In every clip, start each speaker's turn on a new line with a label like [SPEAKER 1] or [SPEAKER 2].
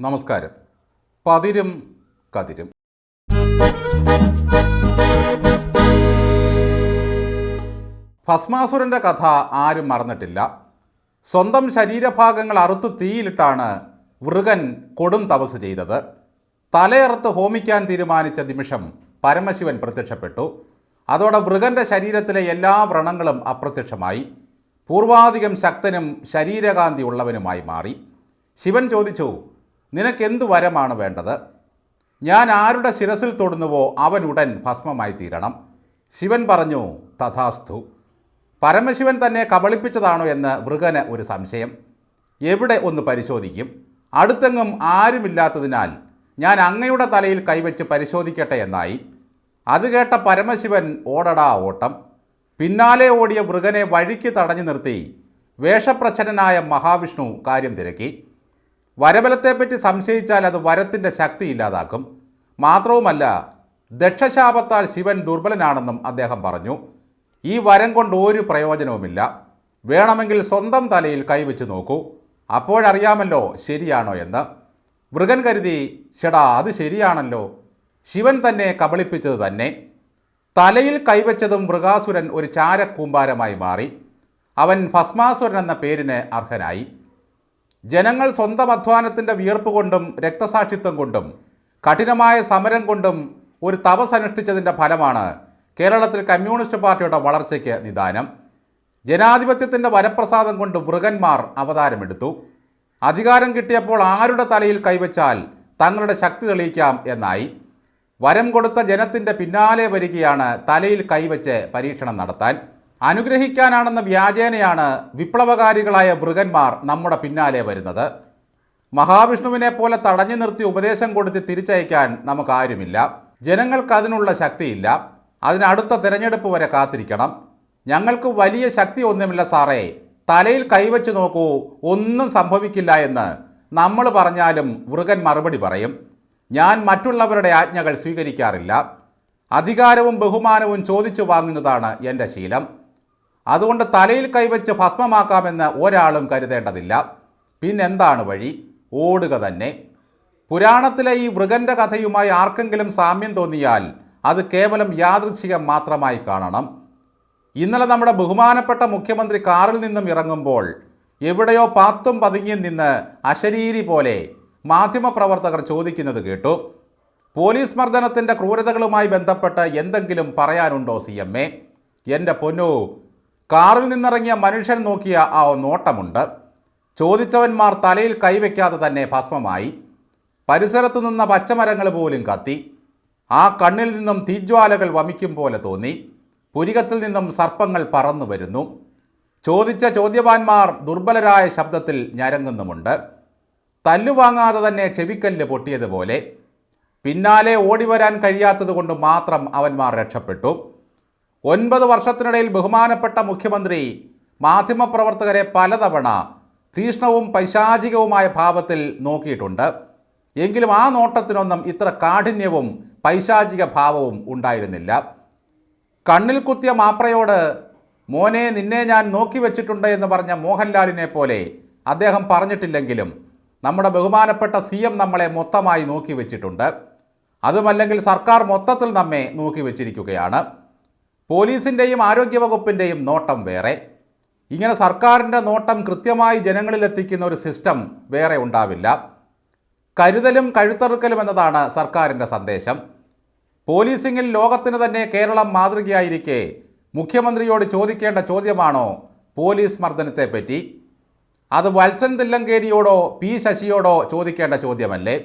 [SPEAKER 1] നമസ്കാരം. പതിരും കതിരും. ഭസ്മാസുരന്റെ കഥ ആരും മറന്നിട്ടില്ല. സ്വന്തം ശരീരഭാഗങ്ങൾ അറുത്തു തീയിലിട്ടാണ് വൃകൻ കൊടും തപസ് ചെയ്തത്. തലയറുത്ത് ഹോമിക്കാൻ തീരുമാനിച്ച നിമിഷം പരമശിവൻ പ്രത്യക്ഷപ്പെട്ടു. അതോടെ വൃകന്റെ ശരീരത്തിലെ എല്ലാ വ്രണങ്ങളും അപ്രത്യക്ഷമായി. പൂർവാധികം ശക്തനും ശരീരകാന്തി ഉള്ളവനുമായി മാറി. ശിവൻ ചോദിച്ചു നിനക്കെന്ത് വരമാണ് വേണ്ടത്? ഞാൻ ആരുടെ ശിരസിൽ തൊടുന്നുവോ അവൻ ഉടൻ ഭസ്മമായി തീരണം. ശിവൻ പറഞ്ഞു തഥാസ്തു. പരമശിവൻ തന്നെ കബളിപ്പിച്ചതാണോ എന്ന് വൃഗന് ഒരു സംശയം. എവിടെ ഒന്ന് പരിശോധിക്കും. അടുത്തെങ്ങും ആരുമില്ലാത്തതിനാൽ ഞാൻ അങ്ങയുടെ തലയിൽ കൈവച്ച് പരിശോധിക്കട്ടെ എന്നായി. അത് കേട്ട പരമശിവൻ ഓടടാ ഓട്ടം. പിന്നാലെ ഓടിയ മൃഗനെ വഴിക്ക് തടഞ്ഞു നിർത്തി വേഷപ്രച്ഛന്നനായ മഹാവിഷ്ണു കാര്യം തിരക്കി. വരബലത്തെപ്പറ്റി സംശയിച്ചാൽ അത് വരത്തിന്റെ ശക്തി ഇല്ലാതാക്കും. മാത്രവുമല്ല ദക്ഷശാപത്താൽ ശിവൻ ദുർബലനാണെന്നും അദ്ദേഹം പറഞ്ഞു. ഈ വരം കൊണ്ട് ഒരു പ്രയോജനവുമില്ല. വേണമെങ്കിൽ സ്വന്തം തലയിൽ കൈവച്ച് നോക്കൂ. അപ്പോഴറിയാമല്ലോ ശരിയാണോ എന്ന്. മൃഗൻ കരുതി ഷെടാ അത് ശരിയാണല്ലോ. ശിവൻ തന്നെ കബളിപ്പിച്ചത് തന്നെ. തലയിൽ കൈവച്ചതും മൃഗാസുരൻ ഒരു ചാരക്കൂമ്പാരമായി മാറി. അവൻ ഭസ്മാസുരൻ എന്ന പേരിന് അർഹനായി. ജനങ്ങൾ സ്വന്തം അധ്വാനത്തിന്റെ വിയർപ്പ് കൊണ്ടും രക്തസാക്ഷിത്വം കൊണ്ടും കഠിനമായ സമരം കൊണ്ടും ഒരു തപസ് അനുഷ്ഠിച്ചതിന്റെ ഫലമാണ് കേരളത്തിൽ കമ്മ്യൂണിസ്റ്റ് പാർട്ടിയുടെ വളർച്ചയ്ക്ക് നിദാനം. ജനാധിപത്യത്തിന്റെ വരപ്രസാദം കൊണ്ട് മൃഗന്മാർ അവതാരമെടുത്തു. അധികാരം കിട്ടിയപ്പോൾ ആരുടെ തലയിൽ കൈവച്ചാൽ തങ്ങളുടെ ശക്തി തെളിയിക്കാം എന്നായി. വരം കൊടുത്ത ജനത്തിന്റെ പിന്നാലെ വരികയാണ് തലയിൽ കൈവച്ച് പരീക്ഷണം നടത്താൻ. അനുഗ്രഹിക്കാനാണെന്ന വ്യാജേനയാണ് വിപ്ലവകാരികളായ മൃഗന്മാർ നമ്മുടെ പിന്നാലെ വരുന്നത്. മഹാവിഷ്ണുവിനെ പോലെ തടഞ്ഞു നിർത്തി ഉപദേശം കൊടുത്ത് തിരിച്ചയക്കാൻ നമുക്കാരുമില്ല. ജനങ്ങൾക്ക് അതിനുള്ള ശക്തിയില്ല. അതിനടുത്ത തിരഞ്ഞെടുപ്പ് വരെ കാത്തിരിക്കണം. ഞങ്ങൾക്ക് വലിയ ശക്തി ഒന്നുമില്ല സാറേ. തലയിൽ കൈവച്ച് നോക്കൂ ഒന്നും സംഭവിക്കില്ല എന്ന് നമ്മൾ പറഞ്ഞാലും മൃഗൻ മറുപടി പറയും. ഞാൻ മറ്റുള്ളവരുടെ ആജ്ഞകൾ സ്വീകരിക്കാറില്ല. അധികാരവും ബഹുമാനവും ചോദിച്ചു വാങ്ങുന്നതാണ് എന്റെ ശീലം. അതുകൊണ്ട് തലയിൽ കൈവച്ച് ഭസ്മമാക്കാമെന്ന് ഒരാളും കരുതേണ്ടതില്ല. പിന്നെന്താണ് വഴി? ഓടുക തന്നെ. പുരാണത്തിലെ ഈ മൃഗന്റെ കഥയുമായി ആർക്കെങ്കിലും സാമ്യം തോന്നിയാൽ അത് കേവലം യാദൃച്ഛികം മാത്രമായി കാണണം. ഇന്നലെ നമ്മുടെ ബഹുമാനപ്പെട്ട മുഖ്യമന്ത്രി കാറിൽ നിന്നും ഇറങ്ങുമ്പോൾ എവിടെയോ പാത്തും പതുങ്ങിയും നിന്ന് അശരീരി പോലെ മാധ്യമപ്രവർത്തകർ ചോദിക്കുന്നത് കേട്ടു. പോലീസ് മർദ്ദനത്തിന്റെ ക്രൂരതകളുമായി ബന്ധപ്പെട്ട് എന്തെങ്കിലും പറയാനുണ്ടോ സി എം എ? എന്റെ പൊന്നു കാറിൽ നിന്നിറങ്ങിയ മനുഷ്യൻ നോക്കിയ ആ നോട്ടമുണ്ട്. ചോദിച്ചവന്മാർ തലയിൽ കൈവയ്ക്കാതെ തന്നെ ഭസ്മമായി. പരിസരത്തു നിന്ന പച്ചമരങ്ങൾ പോലും കത്തി. ആ കണ്ണിൽ നിന്നും തീജ്വാലകൾ വമിക്കും പോലെ തോന്നി. പുരികത്തിൽ നിന്നും സർപ്പങ്ങൾ പറന്നു വരുന്നു. ചോദിച്ച ചോദ്യവാന്മാർ ദുർബലരായ ശബ്ദത്തിൽ ഞരങ്ങുന്നുമുണ്ട്. തല്ലുവാങ്ങാതെ തന്നെ ചെവിക്കല്ല് പൊട്ടിയതുപോലെ. പിന്നാലെ ഓടിവരാൻ കഴിയാത്തതുകൊണ്ട് മാത്രം അവന്മാർ രക്ഷപ്പെട്ടു. ഒൻപത് വർഷത്തിനിടയിൽ ബഹുമാനപ്പെട്ട മുഖ്യമന്ത്രി മാധ്യമപ്രവർത്തകരെ പലതവണ തീഷ്ണവും പൈശാചികവുമായ ഭാവത്തിൽ നോക്കിയിട്ടുണ്ട്. എങ്കിലും ആ നോട്ടത്തിനൊന്നും ഇത്ര കാഠിന്യവും പൈശാചിക ഭാവവും ഉണ്ടായിരുന്നില്ല. കണ്ണിൽ കുത്തിയ മാപ്രയോട് മോനെ നിന്നെ ഞാൻ നോക്കി വെച്ചിട്ടുണ്ട് എന്ന് പറഞ്ഞ മോഹൻലാലിനെ പോലെ അദ്ദേഹം പറഞ്ഞിട്ടില്ലെങ്കിലും നമ്മുടെ ബഹുമാനപ്പെട്ട സി എം നമ്മളെ മൊത്തമായി നോക്കി വെച്ചിട്ടുണ്ട്. അതുമല്ലെങ്കിൽ സർക്കാർ മൊത്തത്തിൽ നമ്മെ നോക്കി വെച്ചിരിക്കുകയാണ്. പോലീസിന്റെയും ആരോഗ്യവകുപ്പിന്റെയും നോട്ടം വേറെ. ഇങ്ങനെ സർക്കാരിന്റെ നോട്ടം കൃത്യമായി ജനങ്ങളിലെത്തിക്കുന്ന ഒരു സിസ്റ്റം വേറെ ഉണ്ടാവില്ല. കരുതലും കഴുത്തറുക്കലും എന്നതാണ് സർക്കാരിന്റെ സന്ദേശം. പോലീസിങ്ങിൽ ലോകത്തിന് തന്നെ കേരളം മാതൃകയായിരിക്കെ. മുഖ്യമന്ത്രിയോട് ചോദിക്കേണ്ട ചോദ്യമാണോ പോലീസ് മർദ്ദനത്തെപ്പറ്റി? അത് വത്സൻ തില്ലങ്കേരിയോടോ പി ശശിയോടോ ചോദിക്കേണ്ട ചോദ്യമല്ലേ?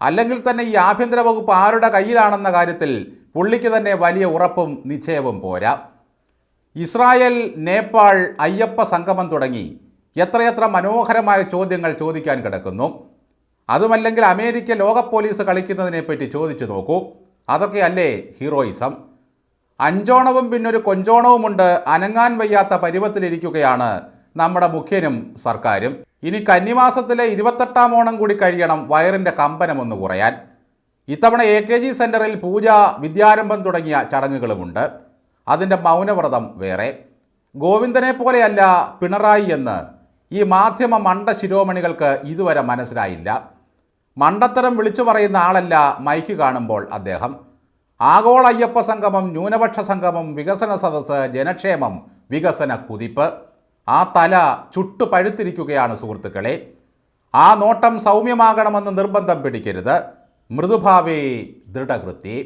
[SPEAKER 1] അല്ലെങ്കിൽ തന്നെ ഈ ആഭ്യന്തര വകുപ്പ് ആരുടെ കയ്യിലാണെന്ന കാര്യത്തിൽ പുള്ളിക്ക് തന്നെ വലിയ ഉറപ്പും നിശ്ചയവും പോരാ. ഇസ്രായേൽ നേപ്പാൾ അയ്യപ്പ സംഗമം തുടങ്ങി എത്രയെത്ര മനോഹരമായ ചോദ്യങ്ങൾ ചോദിക്കാൻ കിടക്കുന്നു. അതുമല്ലെങ്കിൽ അമേരിക്ക ലോക പോലീസ് കളിക്കുന്നതിനെപ്പറ്റി ചോദിച്ചു നോക്കൂ. അതൊക്കെയല്ലേ ഹീറോയിസം? അഞ്ചോണവും പിന്നൊരു കൊഞ്ചോണവുമുണ്ട് അനങ്ങാൻ വയ്യാത്ത പരുവത്തിലിരിക്കുകയാണ് നമ്മുടെ മുഖ്യനും സർക്കാരും. ഇനി കന്നിമാസത്തിലെ ഇരുപത്തെട്ടാം ഓണം കൂടി കഴിയണം വയറിന്റെ കമ്പനമൊന്ന് കുറയാൻ. ഇത്തവണ എ കെ ജി സെന്ററിൽ പൂജ വിദ്യാരംഭം തുടങ്ങിയ ചടങ്ങുകളുമുണ്ട്. അതിന്റെ മൗനവ്രതം വേറെ. ഗോവിന്ദനെ പോലെയല്ല പിണറായി എന്ന് ഈ മാധ്യമ മണ്ട ശിരോമണികൾക്ക് ഇതുവരെ മനസ്സിലായില്ല. മണ്ടത്തരം വിളിച്ചു പറയുന്ന ആളല്ല മൈക്ക് കാണുമ്പോൾ അദ്ദേഹം. ആഗോള അയ്യപ്പ സംഗമം ന്യൂനപക്ഷ സംഗമം വികസന സദസ്സ് ജനക്ഷേമം വികസന കുതിപ്പ്. ആ തല ചുട്ടു പഴുത്തിരിക്കുകയാണ് സുഹൃത്തുക്കളെ. ആ നോട്ടം സൗമ്യമാകണമെന്ന് നിർബന്ധം പിടിക്കരുത്. ಮೃದುಭಾವಿ ದೃಢಕೃತಿ